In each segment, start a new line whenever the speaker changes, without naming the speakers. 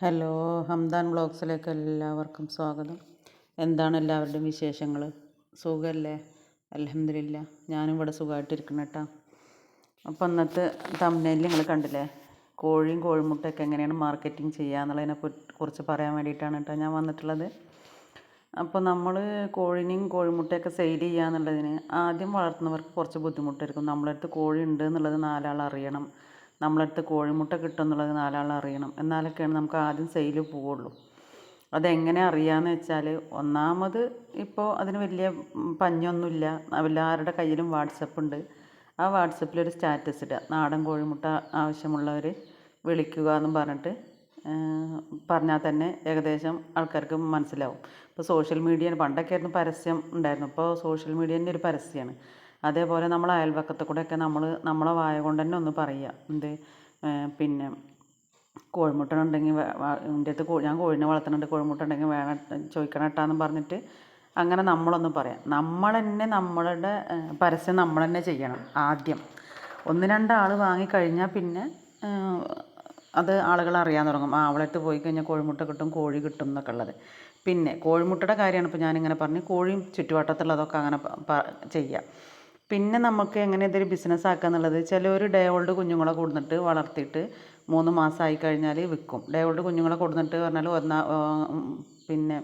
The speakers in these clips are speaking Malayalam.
ഹലോ ഹംദാൻ ബ്ലോഗ്സിലേക്ക് എല്ലാവർക്കും സ്വാഗതം. എന്താണ് എല്ലാവരുടെയും വിശേഷങ്ങൾ? സുഖമല്ലേ അലഹമില്ല ഞാനും ഇവിടെ സുഖമായിട്ടിരിക്കണം കേട്ടോ. അപ്പോൾ അന്നത്തെ തമ്മിൽ നിങ്ങൾ കണ്ടില്ലേ? കോഴിയും കോഴിമുട്ടയൊക്കെ എങ്ങനെയാണ് മാർക്കറ്റിംഗ് ചെയ്യുക എന്നുള്ളതിനെ കുറിച്ച് പറയാൻ വേണ്ടിയിട്ടാണ് കേട്ടോ ഞാൻ വന്നിട്ടുള്ളത്. അപ്പോൾ നമ്മൾ കോഴിനെയും കോഴിമുട്ടയൊക്കെ സെയിൽ ചെയ്യുക എന്നുള്ളതിന് ആദ്യം വളർത്തുന്നവർക്ക് കുറച്ച് ബുദ്ധിമുട്ടായിരിക്കും. നമ്മളടുത്ത് കോഴി ഉണ്ട് എന്നുള്ളത് നാലാൾ അറിയണം. നമ്മളടുത്ത് കോഴിമുട്ട കിട്ടും എന്നുള്ളത് നാലാൾ അറിയണം. എന്നാലൊക്കെയാണ് നമുക്ക് ആദ്യം സെയിൽ പോവുള്ളൂ. അതെങ്ങനെ അറിയാമെന്ന് വെച്ചാൽ ഒന്നാമത് ഇപ്പോൾ അതിന് വലിയ പഞ്ഞൊന്നുമില്ല. എല്ലാവരുടെ കയ്യിലും വാട്സപ്പ് ഉണ്ട്. ആ വാട്സപ്പിലൊരു സ്റ്റാറ്റസ് ഇടുക. നാടൻ കോഴിമുട്ട ആവശ്യമുള്ളവർ വിളിക്കുക എന്ന് പറഞ്ഞിട്ട് പറഞ്ഞാൽ തന്നെ ഏകദേശം ആൾക്കാർക്ക് മനസ്സിലാവും. ഇപ്പോൾ സോഷ്യൽ മീഡിയ പണ്ടൊക്കെ ആയിരുന്നു പരസ്യം ഉണ്ടായിരുന്നു. ഇപ്പോൾ സോഷ്യൽ മീഡിയേന്റെ ഒരു പരസ്യമാണ് അതേപോലെ നമ്മൾ അയൽവക്കത്തെ കൂടെയൊക്കെ നമ്മൾ നമ്മളെ വായ കൊണ്ട് തന്നെ ഒന്ന് പറയുക. എന്ത്? പിന്നെ കോഴിമുട്ട ഉണ്ടെങ്കിൽ എന്റെ അടുത്ത് ഞാൻ കോഴിനെ വളർത്തുന്നുണ്ട് കോഴിമുട്ട ഉണ്ടെങ്കിൽ വേണം ചോദിക്കണം കേട്ടാന്ന് പറഞ്ഞിട്ട് അങ്ങനെ നമ്മളൊന്ന് പറയാം. നമ്മൾ തന്നെ നമ്മളുടെ പരസ്യം നമ്മൾ തന്നെ ചെയ്യണം ആദ്യം. ഒന്ന് രണ്ടാൾ വാങ്ങിക്കഴിഞ്ഞാൽ പിന്നെ അത് ആളുകൾ അറിയാൻ തുടങ്ങും. ആ അവളടുത്ത് പോയി കഴിഞ്ഞാൽ കോഴിമുട്ട കിട്ടും കോഴി കിട്ടും എന്നൊക്കെ ഉള്ളത്. പിന്നെ കോഴിമുട്ടയുടെ കാര്യമാണ് ഇപ്പോൾ ഞാനിങ്ങനെ പറഞ്ഞു കോഴിയും ചുറ്റുവട്ടത്തുള്ളതൊക്കെ അങ്ങനെ ചെയ്യാം. പിന്നെ നമുക്ക് എങ്ങനെ ഇതൊരു ബിസിനസ് ആക്കുക എന്നുള്ളത്? ഒരു ഡേ ഓൾഡ് കുഞ്ഞുങ്ങളെ കൊടുത്തിട്ട് വളർത്തിയിട്ട് മൂന്ന് മാസമായി കഴിഞ്ഞാൽ വിൽക്കും. ഡേ ഓൾഡ് കുഞ്ഞുങ്ങളെ കൊടുത്തിട്ട് പറഞ്ഞാൽ ഒന്നാ പിന്നെ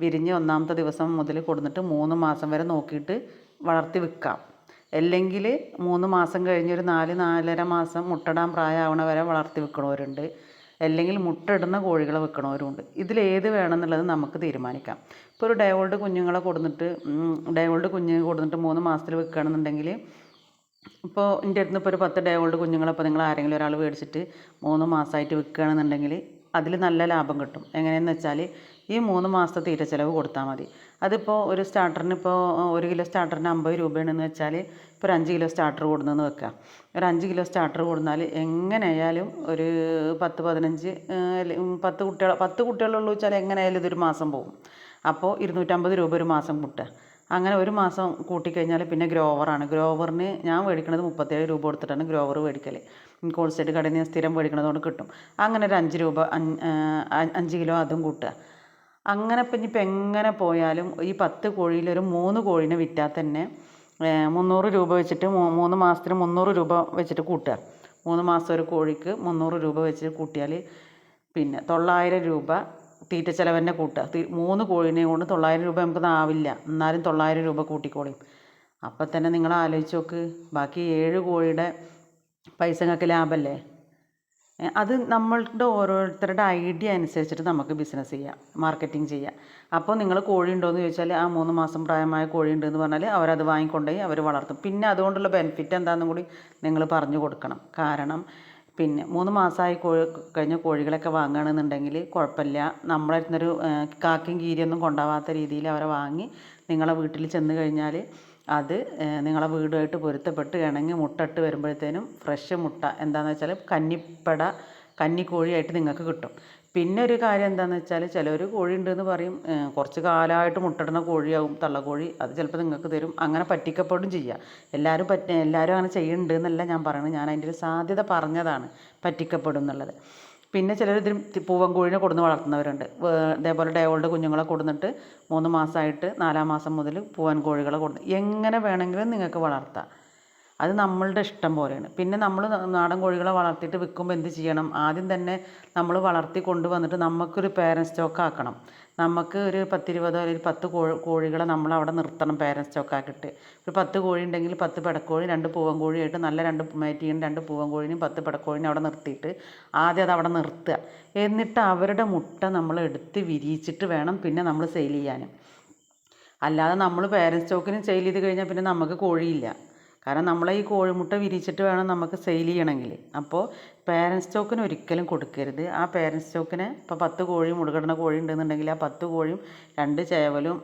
വിരിഞ്ഞ് ഒന്നാമത്തെ ദിവസം മുതൽ കൊടുത്തിട്ട് മൂന്ന് മാസം വരെ നോക്കിയിട്ട് വളർത്തി വിൽക്കാം. അല്ലെങ്കിൽ മൂന്ന് മാസം കഴിഞ്ഞ് ഒരു നാല് നാലര മാസം മുട്ടടാൻ പ്രായമാവണ വരെ വളർത്തി വിൽക്കണവരുണ്ട്. അല്ലെങ്കിൽ മുട്ടയിടുന്ന കോഴികളെ വെക്കണവരുമുണ്ട് ഇതിലേത് വേണമെന്നുള്ളത് നമുക്ക് തീരുമാനിക്കാം. ഇപ്പോൾ ഒരു ഡേ ഓൾഡ് കുഞ്ഞുങ്ങളെ കൊടുത്തിട്ട് ഡേ ഓൾഡ് കുഞ്ഞ് കൊടുന്നിട്ട് മൂന്ന് മാസത്തിൽ വെക്കുകയാണെന്നുണ്ടെങ്കിൽ ഇപ്പോൾ എന്റെ അടുത്ത് ഇപ്പോൾ ഒരു പത്ത് ഡേ ഓൾഡ് കുഞ്ഞുങ്ങളെ ഇപ്പോൾ നിങ്ങൾ ആരെങ്കിലും ഒരാൾ മേടിച്ചിട്ട് മൂന്ന് മാസമായിട്ട് വിൽക്കുകയാണെന്നുണ്ടെങ്കിൽ അതിൽ നല്ല ലാഭം കിട്ടും. എങ്ങനെയെന്ന് വെച്ചാൽ ഈ മൂന്ന് മാസത്തെ തീറ്റ ചിലവ് കൊടുത്താൽ മതി. അതിപ്പോൾ ഒരു സ്റ്റാർട്ടറിന് ഇപ്പോൾ ഒരു കിലോ സ്റ്റാർട്ടറിന് അമ്പത് രൂപയാണെന്ന് വെച്ചാൽ ഇപ്പോൾ ഒരു അഞ്ച് കിലോ സ്റ്റാർട്ടർ കൊടുന്നെന്ന് വെക്കുക ഒരു അഞ്ച് കിലോ സ്റ്റാർട്ടർ കൊടുത്താൽ എങ്ങനെയായാലും ഒരു പത്ത് പതിനഞ്ച് പത്ത് കുട്ടികൾ പത്ത് കുട്ടികളുള്ളൂ വെച്ചാൽ എങ്ങനെയായാലും ഇതൊരു മാസം പോകും. അപ്പോൾ ഇരുന്നൂറ്റമ്പത് രൂപ ഒരു മാസം കിട്ടുക അങ്ങനെ ഒരു മാസം കൂട്ടിക്കഴിഞ്ഞാൽ പിന്നെ ഗ്രോവറാണ് ഗ്രോവറിന് ഞാൻ മേടിക്കുന്നത് മുപ്പത്തേഴ് രൂപ കൊടുത്തിട്ടാണ് ഗ്രോവർ മേടിക്കൽ കോൾസെറ്റ് കടയിൽ നിന്ന് സ്ഥിരം മേടിക്കണതുകൊണ്ട് കിട്ടും. അങ്ങനെ ഒരു അഞ്ച് രൂപ അഞ്ച് കിലോ അതും കൂട്ടുക. അങ്ങനെ ഇപ്പം ഇനിയിപ്പോൾ എങ്ങനെ പോയാലും ഈ പത്ത് കോഴിയിൽ ഒരു മൂന്ന് കോഴീനെ വിറ്റാൽ തന്നെ മുന്നൂറ് രൂപ വെച്ചിട്ട് മൂന്ന് മാസത്തിന് മുന്നൂറ് രൂപ വെച്ചിട്ട് കൂട്ടുക. മൂന്ന് മാസം ഒരു കോഴിക്ക് മുന്നൂറ് രൂപ വെച്ച് കൂട്ടിയാൽ പിന്നെ തൊള്ളായിരം രൂപ തീറ്റ ചിലവന്നെ കൂട്ടുക. മൂന്ന് കോഴീനെ കൊണ്ട് തൊള്ളായിരം രൂപ നമുക്ക് ആവില്ല എന്നാലും തൊള്ളായിരം രൂപ കൂട്ടിക്കോളിയും അപ്പം തന്നെ നിങ്ങൾ ആലോചിച്ച് നോക്ക്. ബാക്കി ഏഴ് കോഴിയുടെ പൈസ ലാഭമല്ലേ അത് നമ്മളുടെ ഓരോരുത്തരുടെ ഐഡിയ അനുസരിച്ചിട്ട് നമുക്ക് ബിസിനസ് ചെയ്യാം മാർക്കറ്റിംഗ് ചെയ്യാം. അപ്പോൾ നിങ്ങൾ കോഴി ഉണ്ടോയെന്ന് ചോദിച്ചാൽ ആ മൂന്ന് മാസം പ്രായമായ കോഴി ഉണ്ടെന്ന് പറഞ്ഞാൽ അവരത് വാങ്ങിക്കൊണ്ടുപോയി അവർ വളർത്തും. പിന്നെ അതുകൊണ്ടുള്ള ബെനിഫിറ്റ് എന്താണെന്നും കൂടി നിങ്ങൾ പറഞ്ഞു കൊടുക്കണം. കാരണം പിന്നെ മൂന്ന് മാസമായി കോഴി കഴിഞ്ഞ കോഴികളൊക്കെ വാങ്ങുകയാണെന്നുണ്ടെങ്കിൽ കുഴപ്പമില്ല. നമ്മളെ അടുത്തുനിന്നൊരു കാക്കയും കീരിയൊന്നും കൊണ്ടാവാത്ത രീതിയിൽ അവരെ വാങ്ങി നിങ്ങളെ വീട്ടിൽ ചെന്ന് കഴിഞ്ഞാൽ അത് നിങ്ങളെ വീടുമായിട്ട് പൊരുത്തപ്പെട്ട് ഇണങ്ങി മുട്ടയിട്ട് വരുമ്പോഴത്തേനും ഫ്രഷ് മുട്ട. എന്താണെന്ന് വെച്ചാൽ കന്നിപ്പട കന്നിക്കോഴിയായിട്ട് നിങ്ങൾക്ക് കിട്ടും. പിന്നെ ഒരു കാര്യം എന്താണെന്ന് വെച്ചാൽ ചിലർ കോഴി ഉണ്ടെന്ന് പറയും കുറച്ച് കാലമായിട്ട് മുട്ടയിടുന്ന കോഴിയാവും തള്ളക്കോഴി അത് ചിലപ്പോൾ നിങ്ങൾക്ക് തരും. അങ്ങനെ പറ്റിക്കപ്പെടും ചെയ്യുക എല്ലാവരും പറ്റ എല്ലാവരും അങ്ങനെ ചെയ്യുന്നുണ്ട് എന്നല്ല ഞാൻ പറയുന്നത് ഞാൻ അതിന്റെ ഒരു സാധ്യത പറഞ്ഞതാണ് പറ്റിക്കപ്പെടും എന്നുള്ളത്. പിന്നെ ചിലർ ഇതിന് പൂവൻ കോഴിനെ കൊടുന്ന് വളർത്തുന്നവരുണ്ട്. ഇതേപോലെ ഡേ ഓൾഡ് കുഞ്ഞുങ്ങളെ കൊടുന്നിട്ട് മൂന്ന് മാസമായിട്ട് നാലാം മാസം മുതൽ പൂവൻ കോഴികളെ കൊടുന്ന് എങ്ങനെ വേണമെങ്കിലും നിങ്ങൾക്ക് വളർത്താം. അത് നമ്മളുടെ ഇഷ്ടം പോലെയാണ്. പിന്നെ നമ്മൾ നാടൻ കോഴികളെ വളർത്തിയിട്ട് വിൽക്കുമ്പോൾ എന്ത് ചെയ്യണം? ആദ്യം തന്നെ നമ്മൾ വളർത്തി കൊണ്ടുവന്നിട്ട് നമുക്കൊരു പേരൻസ് സ്റ്റോക്ക് ആക്കണം. നമുക്ക് ഒരു പത്തിരുപതോ അല്ലെങ്കിൽ പത്ത് കോഴി കോഴികളെ നമ്മൾ അവിടെ നിർത്തണം പേരൻസ് സ്റ്റോക്ക് ആക്കിയിട്ട്. ഒരു പത്ത് കോഴി ഉണ്ടെങ്കിൽ പത്ത് പെടക്കോഴി രണ്ട് പൂവൻ കോഴിയായിട്ട് നല്ല രണ്ട് മേറ്റിയും രണ്ട് പൂവൻ കോഴിനെയും പത്ത് പെടക്കോഴിനെ അവിടെ നിർത്തിയിട്ട് ആദ്യം അത് അവിടെ നിർത്തുക. എന്നിട്ട് അവരുടെ മുട്ട നമ്മൾ എടുത്ത് വിരിയിച്ചിട്ട് വേണം പിന്നെ നമ്മൾ സെയിൽ ചെയ്യാനും. അല്ലാതെ നമ്മൾ പേരൻസ് സ്റ്റോക്കിന് സെയിൽ ചെയ്ത് കഴിഞ്ഞാൽ പിന്നെ നമുക്ക് കോഴിയില്ല. കാരണം നമ്മളെ ഈ കോഴിമുട്ട വിരിച്ചിട്ട് വേണം നമുക്ക് സെയിൽ ചെയ്യണമെങ്കിൽ. അപ്പോൾ പേരൻസ് സ്റ്റോക്കിന് ഒരിക്കലും കൊടുക്കരുത്. ആ പേരൻസ് സ്റ്റോക്കിന് ഇപ്പോൾ പത്ത് കോഴി മുടുകടണ കോഴി ഉണ്ടെന്നുണ്ടെങ്കിൽ ആ പത്ത് കോഴിയും രണ്ട് ചേവലും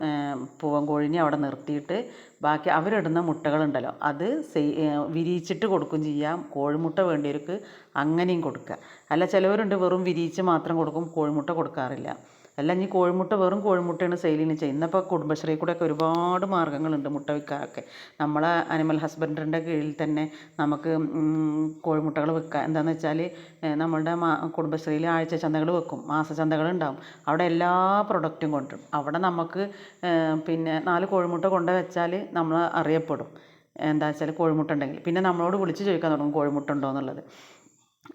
പൂവൻ കോഴിനെ അവിടെ നിർത്തിയിട്ട് ബാക്കി അവരിടുന്ന മുട്ടകളുണ്ടല്ലോ അത് വിരിയിച്ചിട്ട് കൊടുക്കും ചെയ്യാം. കോഴിമുട്ട വേണ്ടിയവർക്ക് അങ്ങനെയും കൊടുക്കുക. അല്ല ചിലവരുണ്ട് വെറും വിരിയിച്ച് മാത്രം കൊടുക്കും കോഴിമുട്ട കൊടുക്കാറില്ല. അല്ല ഇനി കോഴിമുട്ട വെറും കോഴിമുട്ടയാണ് സെയിലിന് ചെയ്യുന്നത്. ഇന്നിപ്പോൾ കുടുംബശ്രീ കൂടെ ഒക്കെ ഒരുപാട് മാർഗങ്ങളുണ്ട് മുട്ട വിൽക്കാനൊക്കെ. നമ്മളെ അനിമൽ ഹസ്ബൻഡറിന്റെ കീഴിൽ തന്നെ നമുക്ക് കോഴിമുട്ടകൾ വിൽക്കാം എന്താണെന്ന് വെച്ചാൽ നമ്മളുടെ മാ കുടുംബശ്രീയിൽ ആഴ്ച ചന്തകൾ വെക്കും. മാസ ചന്തകൾ ഉണ്ടാവും അവിടെ എല്ലാ പ്രൊഡക്റ്റും കൊണ്ടുവരും. അവിടെ നമുക്ക് പിന്നെ നാല് കോഴിമുട്ട കൊണ്ടു വെച്ചാൽ നമ്മൾ അറിയപ്പെടും. എന്താ വെച്ചാൽ കോഴിമുട്ട ഉണ്ടെങ്കിൽ. പിന്നെ നമ്മളോട് വിളിച്ച് ചോദിക്കാൻ തുടങ്ങും കോഴിമുട്ട ഉണ്ടോ എന്നുള്ളത്.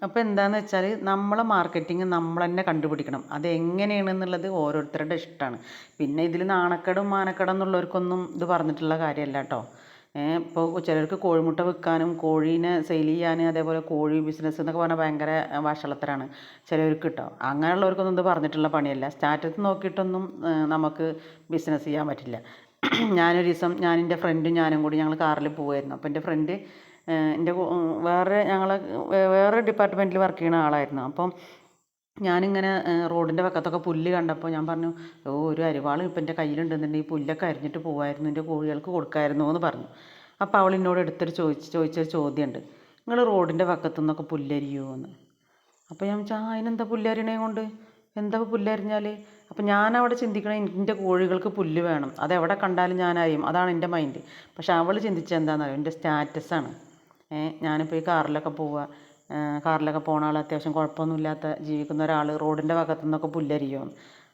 അപ്പോൾ എന്താണെന്ന് വെച്ചാൽ നമ്മളെ മാർക്കറ്റിംഗ് നമ്മൾ തന്നെ കണ്ടുപിടിക്കണം. അത് എങ്ങനെയാണെന്നുള്ളത് ഓരോരുത്തരുടെ ഇഷ്ടമാണ് പിന്നെ ഇതിൽ നാണക്കടും മാനക്കേടും എന്നുള്ളവർക്കൊന്നും ഇത് പറഞ്ഞിട്ടുള്ള കാര്യമല്ല കേട്ടോ. ഇപ്പോൾ ചിലർക്ക് കോഴിമുട്ട വിൽക്കാനും കോഴീനെ സെയിൽ ചെയ്യാനും അതേപോലെ കോഴി ബിസിനസ് എന്നൊക്കെ പറഞ്ഞാൽ ഭയങ്കര വഷളത്തരാണ് ചിലർക്ക് കേട്ടോ. അങ്ങനെയുള്ളവർക്കൊന്നും ഇത് പറഞ്ഞിട്ടുള്ള പണിയല്ല. സ്റ്റാറ്റസ് നോക്കിയിട്ടൊന്നും നമുക്ക് ബിസിനസ് ചെയ്യാൻ പറ്റില്ല. ഞാനൊരു ദിവസം ഞാൻ എന്റെ ഫ്രണ്ടും ഞാനും കൂടി ഞങ്ങൾ കാറിൽ പോവുമായിരുന്നു അപ്പോൾ എന്റെ ഫ്രണ്ട് എന്റെ വേറെ ഞങ്ങൾ വേറെ ഡിപ്പാർട്ട്മെന്റിൽ വർക്ക് ചെയ്യുന്ന ആളായിരുന്നു. അപ്പം ഞാനിങ്ങനെ റോഡിന്റെ വക്കത്തൊക്കെ പുല്ല് കണ്ടപ്പോൾ ഞാൻ പറഞ്ഞു ഓ ഒരു അരിവാൾ ഇപ്പം എന്റെ കയ്യിലുണ്ടെന്നുണ്ടെങ്കിൽ പുല്ലൊക്കെ അരിഞ്ഞിട്ട് പോകുമായിരുന്നു എന്റെ കോഴികൾക്ക് കൊടുക്കായിരുന്നു എന്ന് പറഞ്ഞു. അപ്പോൾ അവൾ എന്നോട് എടുത്തൊരു ചോദിച്ച് ചോദിച്ചൊരു ചോദ്യമുണ്ട് നിങ്ങൾ റോഡിന്റെ വക്കത്തു നിന്നൊക്കെ പുല്ലരിയുമോ എന്ന്. അപ്പോൾ ഞാൻ വെച്ചാൽ ആ അതിനെന്താ പുല്ലരിണേ കൊണ്ട്? എന്താ പുല്ലരിഞ്ഞാൽ അപ്പം ഞാനവിടെ ചിന്തിക്കണത് എന്റെ കോഴികൾക്ക് പുല്ല് വേണം അതെവിടെ കണ്ടാലും ഞാനായും അതാണ് എന്റെ മൈൻഡ് പക്ഷെ അവൾ ചിന്തിച്ചത് എന്താണെന്നറിയോ? എന്റെ സ്റ്റാറ്റസാണ്. ഞാനിപ്പോൾ ഈ കാറിലൊക്കെ പോവുക കാറിലൊക്കെ പോണ ആൾ അത്യാവശ്യം കുഴപ്പമൊന്നുമില്ലാത്ത ജീവിക്കുന്ന ഒരാൾ റോഡിന്റെ ഭാഗത്തു നിന്നൊക്കെ പുല്ലരിയുമോ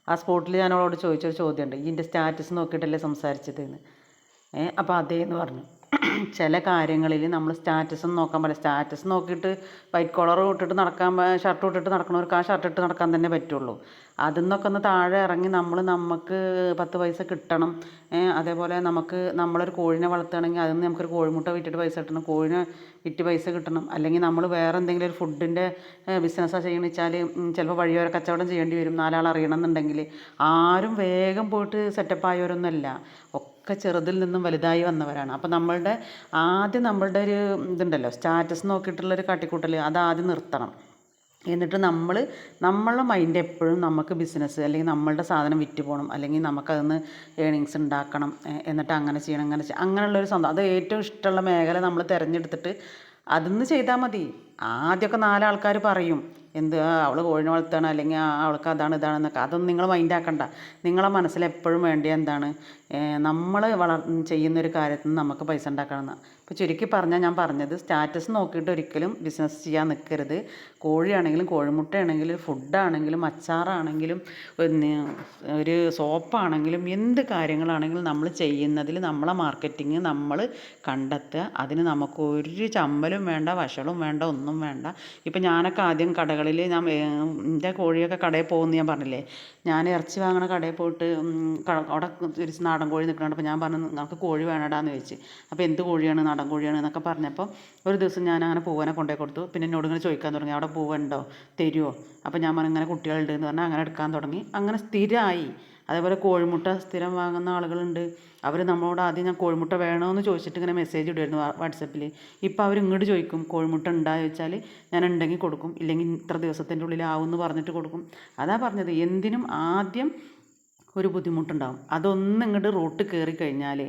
ആ സ്പോട്ടിൽ ഞാൻ അവളോട് ചോദിച്ചൊരു ചോദ്യമുണ്ട്. ഇതിന്റെ സ്റ്റാറ്റസ് നോക്കിയിട്ടല്ലേ സംസാരിച്ചത് എന്ന്. അപ്പോൾ അതേ എന്ന് പറഞ്ഞു. ചില കാര്യങ്ങളിൽ നമ്മൾ സ്റ്റാറ്റസ് നോക്കാൻ പറ്റില്ല. സ്റ്റാറ്റസ് നോക്കിയിട്ട് വൈറ്റ് കോളർ ഇട്ടിട്ട് നടക്കാൻ ഷർട്ട് ഇട്ടിട്ട് നടക്കണവർക്ക് ആ ഷർട്ട് ഇട്ട് നടക്കാൻ തന്നെ പറ്റുള്ളൂ. അതിൽ നിന്നൊക്കെ ഒന്ന് താഴെ ഇറങ്ങി നമ്മൾ നമുക്ക് പത്ത് പൈസ കിട്ടണം. അതേപോലെ നമുക്ക് നമ്മളൊരു കോഴിനെ വളർത്തുകയാണെങ്കിൽ അതിൽ നിന്ന് നമുക്കൊരു കോഴിമുട്ട വിറ്റിട്ട് പൈസ കിട്ടണം. കോഴിനെ വിറ്റ് പൈസ കിട്ടണം. അല്ലെങ്കിൽ നമ്മൾ വേറെ എന്തെങ്കിലും ഒരു ഫുഡിന്റെ ബിസിനസ്സാണ് ചെയ്യണമെന്ന് വെച്ചാൽ ചിലപ്പോൾ വഴിയോര കച്ചവടം ചെയ്യേണ്ടി വരും. നാലാൾ അറിയണം എന്നുണ്ടെങ്കിൽ ആരും വേഗം പോയിട്ട് സെറ്റപ്പ് ആയവരൊന്നുമല്ല. ഒക്കെ ചെറുതിൽ നിന്നും വലുതായി വന്നവരാണ്. അപ്പോൾ നമ്മളുടെ ആദ്യം നമ്മളുടെ ഒരു ഇതുണ്ടല്ലോ സ്റ്റാറ്റസ് നോക്കിയിട്ടുള്ളൊരു കാട്ടിക്കൂട്ടൽ അത് ആദ്യം നിർത്തണം. എന്നിട്ട് നമ്മൾ നമ്മളുടെ മൈൻഡ് എപ്പോഴും നമുക്ക് ബിസിനസ് അല്ലെങ്കിൽ നമ്മളുടെ സാധനം വിറ്റ് പോകണം അല്ലെങ്കിൽ നമുക്കതിന്ന് ഏണിങ്സ് ഉണ്ടാക്കണം എന്നിട്ട് അങ്ങനെ ചെയ്യണം അങ്ങനെ അങ്ങനെയുള്ളൊരു സ്വന്തം അത് ഏറ്റവും ഇഷ്ടമുള്ള മേഖല നമ്മൾ തിരഞ്ഞെടുത്തിട്ട് അതിന്ന് ചെയ്താൽ മതി. ആദ്യമൊക്കെ നാലാൾക്കാർ പറയും എന്ത് അവൾ കോഴിനെ വളർത്തുകയാണ് അല്ലെങ്കിൽ അവൾക്ക് അതാണ് ഇതാണെന്നൊക്കെ അതൊന്നും നിങ്ങൾ മൈൻഡാക്കണ്ട നിങ്ങളെ മനസ്സിൽ എപ്പോഴും വേണ്ടിയ എന്താണ്? നമ്മൾ വളർ ചെയ്യുന്നൊരു കാര്യത്തിൽ നിന്ന് നമുക്ക് പൈസ ഉണ്ടാക്കണം ഇപ്പോൾ ചുരുക്കി പറഞ്ഞാൽ ഞാൻ പറഞ്ഞത് സ്റ്റാറ്റസ് നോക്കിയിട്ട് ഒരിക്കലും ബിസിനസ് ചെയ്യാൻ നിൽക്കരുത് കോഴിയാണെങ്കിലും കോഴിമുട്ടയാണെങ്കിലും ഫുഡാണെങ്കിലും അച്ചാറാണെങ്കിലും ഒരു സോപ്പാണെങ്കിലും എന്ത് കാര്യങ്ങളാണെങ്കിലും നമ്മൾ ചെയ്യുന്നതിൽ നമ്മളെ മാർക്കറ്റിങ് നമ്മൾ കണ്ടെത്തുക. അതിന് നമുക്ക് ഒരു ചമ്മലും വേണ്ട വഷളും വേണ്ട ഒന്നും വേണ്ട. ഇപ്പം ഞാനൊക്കെ ആദ്യം കടകളിൽ ഞാൻ എന്റെ കോഴിയൊക്കെ കടയിൽ പോകുമെന്ന് ഞാൻ പറഞ്ഞില്ലേ? ഞാൻ ഇറച്ചി വാങ്ങണ കടയിൽ പോയിട്ട് അവിടെ ഒരു നാടൻ കോഴി നിൽക്കുന്നുണ്ട്. അപ്പോൾ ഞാൻ പറഞ്ഞു നമുക്ക് കോഴി വേണടാന്ന് ചോദിച്ചു. അപ്പോൾ എന്ത് കോഴിയാണ് നാടൻ കോഴിയാണ് എന്നൊക്കെ പറഞ്ഞപ്പോൾ ഒരു ദിവസം ഞാൻ അങ്ങനെ പൂവനെ കൊണ്ടേ കൊടുത്തു. പിന്നെ എന്നോട് ഇങ്ങനെ ചോദിക്കാൻ തുടങ്ങി അവിടെ പൂവുണ്ടോ? തരുമോ അപ്പോൾ ഞാൻ പറഞ്ഞു ഇങ്ങനെ കുട്ടികളുണ്ട് എന്ന് പറഞ്ഞാൽ അങ്ങനെ എടുക്കാൻ തുടങ്ങി. അങ്ങനെ സ്ഥിരമായി അതേപോലെ കോഴിമുട്ട സ്ഥിരം വാങ്ങുന്ന ആളുകളുണ്ട്. അവർ നമ്മളോട് ആദ്യം ഞാൻ കോഴിമുട്ട വേണമെന്ന് ചോദിച്ചിട്ട് ഇങ്ങനെ മെസ്സേജ് ഇടുമായിരുന്നു വാട്സപ്പിൽ ഇപ്പോൾ അവർ ഇങ്ങോട്ട് ചോദിക്കും കോഴിമുട്ട ഉണ്ടാ? ചോദിച്ചാൽ ഞാൻ ഉണ്ടെങ്കിൽ കൊടുക്കും ഇല്ലെങ്കിൽ ഇത്ര ദിവസത്തിന്റെ ഉള്ളിൽ എന്ന് പറഞ്ഞിട്ട് കൊടുക്കും. അതാ പറഞ്ഞത് എന്തിനും ആദ്യം ഒരു ബുദ്ധിമുട്ടുണ്ടാകും അതൊന്നും ഇങ്ങോട്ട് റൂട്ട് കയറി കഴിഞ്ഞാൽ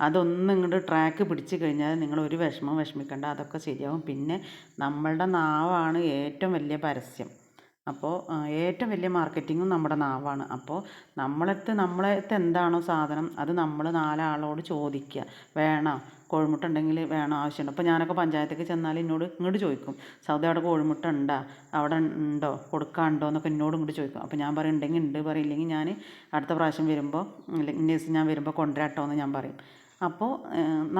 അതൊന്നും ഇങ്ങോട്ട് ട്രാക്ക് പിടിച്ച് കഴിഞ്ഞാൽ നിങ്ങൾ ഒരു വിഷമം വിഷമിക്കേണ്ട അതൊക്കെ ശരിയാവും. പിന്നെ നമ്മളുടെ നാവാണ് ഏറ്റവും വലിയ പരസ്യം. അപ്പോൾ ഏറ്റവും വലിയ മാർക്കറ്റിങ്ങും നമ്മുടെ നാവാണ്. അപ്പോൾ നമ്മളെത്ത് നമ്മളെത്ത് എന്താണോ സാധനം അത് നമ്മൾ നാലാളോട് ചോദിക്കുക. വേണോ? കോഴിമുട്ട ഉണ്ടെങ്കിൽ വേണം? ആവശ്യമുണ്ട്? അപ്പോൾ ഞാനൊക്കെ പഞ്ചായത്തേക്ക് ചെന്നാൽ എന്നോട് ഇങ്ങോട്ട് ചോദിക്കും. സൗദി അവിടെ കോഴിമുട്ട ഉണ്ടോ? അവിടെ ഉണ്ടോ? കൊടുക്കാണ്ടോ എന്നൊക്കെ എന്നോട് ഇങ്ങോട്ട് ചോദിക്കും. അപ്പോൾ ഞാൻ പറയും ഉണ്ടെങ്കിൽ ഉണ്ട്. പറയില്ലെങ്കിൽ ഞാൻ അടുത്ത പ്രാവശ്യം വരുമ്പോൾ ദിവസം ഞാൻ വരുമ്പോൾ കൊണ്ടുവരാട്ടോ എന്ന് ഞാൻ പറയും. അപ്പോൾ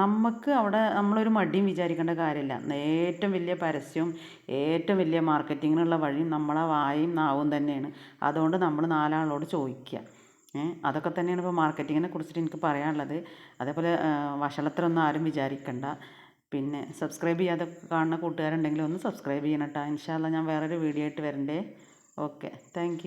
നമുക്ക് അവിടെ നമ്മളൊരു മടിയും വിചാരിക്കേണ്ട കാര്യമില്ല. ഏറ്റവും വലിയ പരസ്യവും ഏറ്റവും വലിയ മാർക്കറ്റിങ്ങിനുള്ള വഴിയും നമ്മളെ വായും നാവും തന്നെയാണ്. അതുകൊണ്ട് നമ്മൾ നാലാളോട് ചോദിക്കുക അതൊക്കെ തന്നെയാണ് ഇപ്പോൾ മാർക്കറ്റിങ്ങിനെ കുറിച്ചിട്ട് എനിക്ക് പറയാനുള്ളത്. അതേപോലെ വഷളത്തിലൊന്നും ആരും വിചാരിക്കണ്ട. പിന്നെ സബ്സ്ക്രൈബ് ചെയ്യാതെ കാണുന്ന കൂട്ടുകാരുണ്ടെങ്കിൽ ഒന്ന് സബ്സ്ക്രൈബ് ചെയ്യണം കേട്ടോ ഇൻഷാല്ല ഞാൻ വേറൊരു വീഡിയോ ആയിട്ട് വരണ്ടേ. ഓക്കെ. താങ്ക്